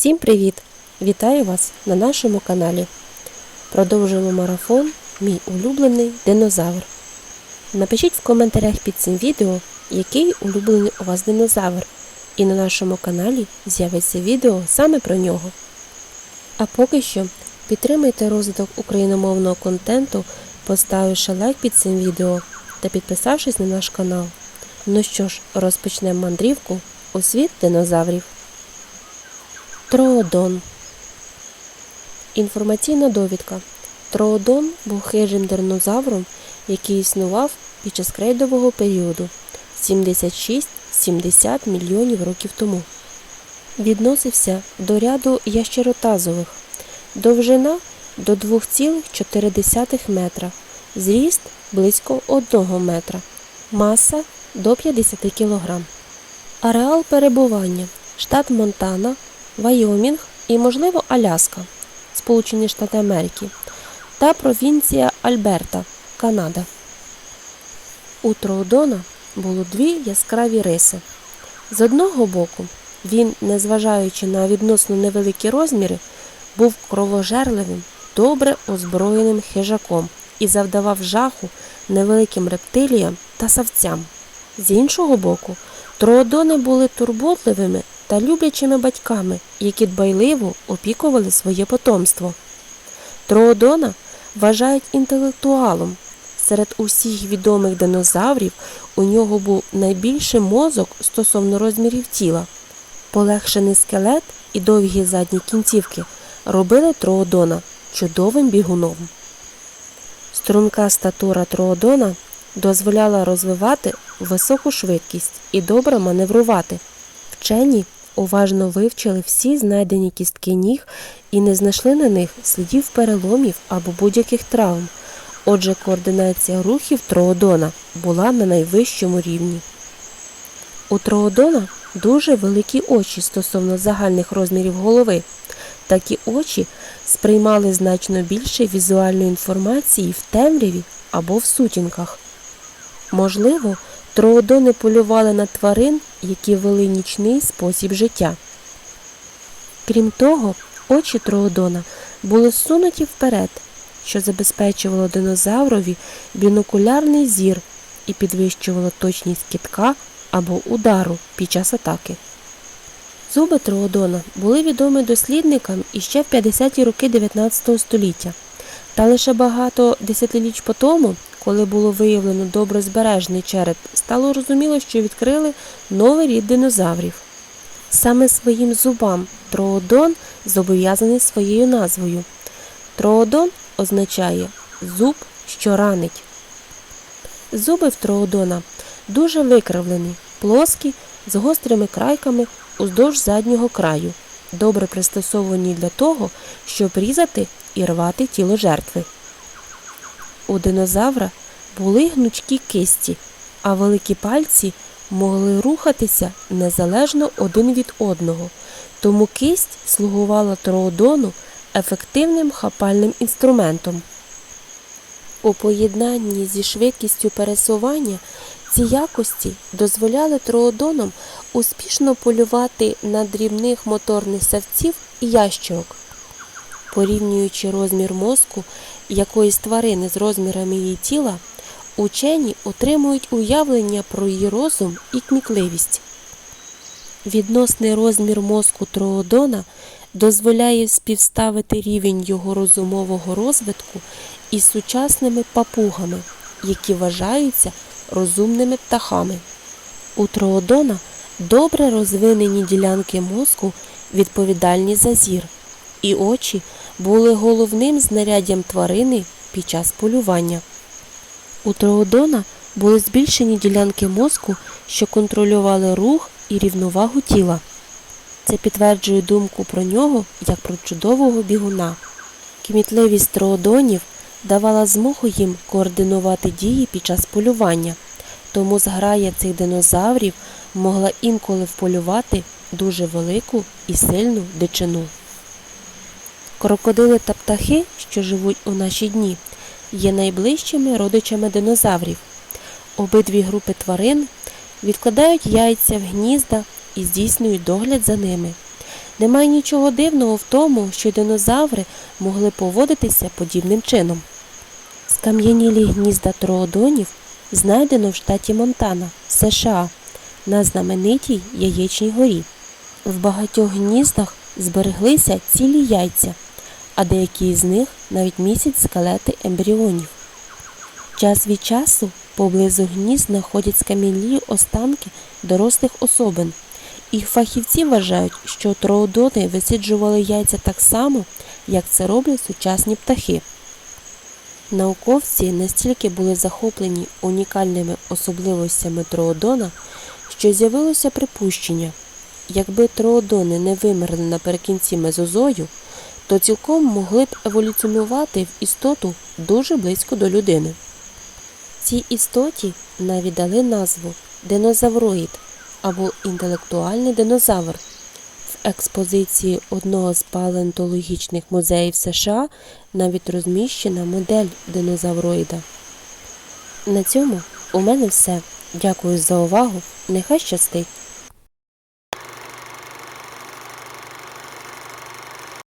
Всім привіт! Вітаю вас на нашому каналі. Продовжуємо марафон Мій улюблений динозавр. Напишіть в коментарях під цим відео, який улюблений у вас динозавр, і на нашому каналі з'явиться відео саме про нього. А поки що підтримайте розвиток україномовного контенту, поставивши лайк під цим відео та підписавшись на наш канал. Ну що ж, розпочнемо мандрівку у світ динозаврів. Троодон. Інформаційна довідка. Троодон був хижим динозавром, який існував під час крейдового періоду 76-70 мільйонів років тому. Відносився до ряду ящеротазових. Довжина до 2,4 метра, зріст близько 1 метра, маса до 50 кг. Ареал перебування штат Монтана, Вайомінг і, можливо, Аляска, Сполучені Штати Америки та провінція Альберта, Канада. У Троудона було дві яскраві риси. З одного боку, він, незважаючи на відносно невеликі розміри, був кровожерливим, добре озброєним хижаком і завдавав жаху невеликим рептиліям та савцям. З іншого боку, троодони були турботливими та люблячими батьками, які дбайливо опікували своє потомство. Троодона вважають інтелектуалом. Серед усіх відомих динозаврів у нього був найбільший мозок стосовно розмірів тіла. Полегшений скелет і довгі задні кінцівки робили троодона чудовим бігуном. Струнка статура троодона дозволяла розвивати високу швидкість і добре маневрувати. Вчені уважно вивчили всі знайдені кістки ніг і не знайшли на них слідів переломів або будь-яких травм. Отже, координація рухів троодона була на найвищому рівні. У троодона дуже великі очі стосовно загальних розмірів голови. Такі очі сприймали значно більше візуальної інформації в темряві або в сутінках. Можливо, троодони полювали на тварин, які вели нічний спосіб життя. Крім того, очі троодона були сунуті вперед, що забезпечувало динозаврові бінокулярний зір і підвищувало точність китка або удару під час атаки. Зуби троодона були відомі дослідникам іще в 50-ті роки 19 століття, та лише багато десятиліть по тому, коли було виявлено добре збережений череп, стало розуміло, що відкрили новий рід динозаврів. Саме своїм зубам троодон зобов'язаний своєю назвою. Троодон означає зуб, що ранить. Зуби в троодона дуже викривлені, плоскі, з гострими крайками уздовж заднього краю, добре пристосовані для того, щоб різати і рвати тіло жертви. У динозавра були гнучкі кисті, а великі пальці могли рухатися незалежно один від одного, тому кисть слугувала троодону ефективним хапальним інструментом. У поєднанні зі швидкістю пересування ці якості дозволяли троодонам успішно полювати на дрібних моторних савців і ящерок. Порівнюючи розмір мозку якоїсь тварини з розмірами її тіла, учені отримують уявлення про її розум і кмітливість. Відносний розмір мозку троодона дозволяє співставити рівень його розумового розвитку із сучасними папугами, які вважаються розумними птахами. У троодона добре розвинені ділянки мозку відповідальні за зір, і очі були головним знаряддям тварини під час полювання. У троодона були збільшені ділянки мозку, що контролювали рух і рівновагу тіла. Це підтверджує думку про нього як про чудового бігуна. Кмітливість троодонів давала змогу їм координувати дії під час полювання, тому зграя цих динозаврів могла інколи вполювати дуже велику і сильну дичину. Крокодили та птахи, що живуть у наші дні, є найближчими родичами динозаврів. Обидві групи тварин відкладають яйця в гнізда і здійснюють догляд за ними. Немає нічого дивного в тому, що динозаври могли поводитися подібним чином. Скам'янілі гнізда троодонів знайдено в штаті Монтана, США, на знаменитій Яєчній горі. В багатьох гніздах збереглися цілі яйця, а деякі з них навіть містять скелети ембріонів. Час від часу поблизу гнізд знаходять скам'янілі останки дорослих особин. І фахівці вважають, що троодони висиджували яйця так само, як це роблять сучасні птахи. Науковці настільки були захоплені унікальними особливостями троодона, що з'явилося припущення, якби троодони не вимерли наприкінці мезозою, то цілком могли б еволюціонувати в істоту дуже близько до людини. Цій істоті навіть дали назву динозавроїд або інтелектуальний динозавр. В експозиції одного з палеонтологічних музеїв США навіть розміщена модель динозавроїда. На цьому у мене все. Дякую за увагу. Нехай щастить!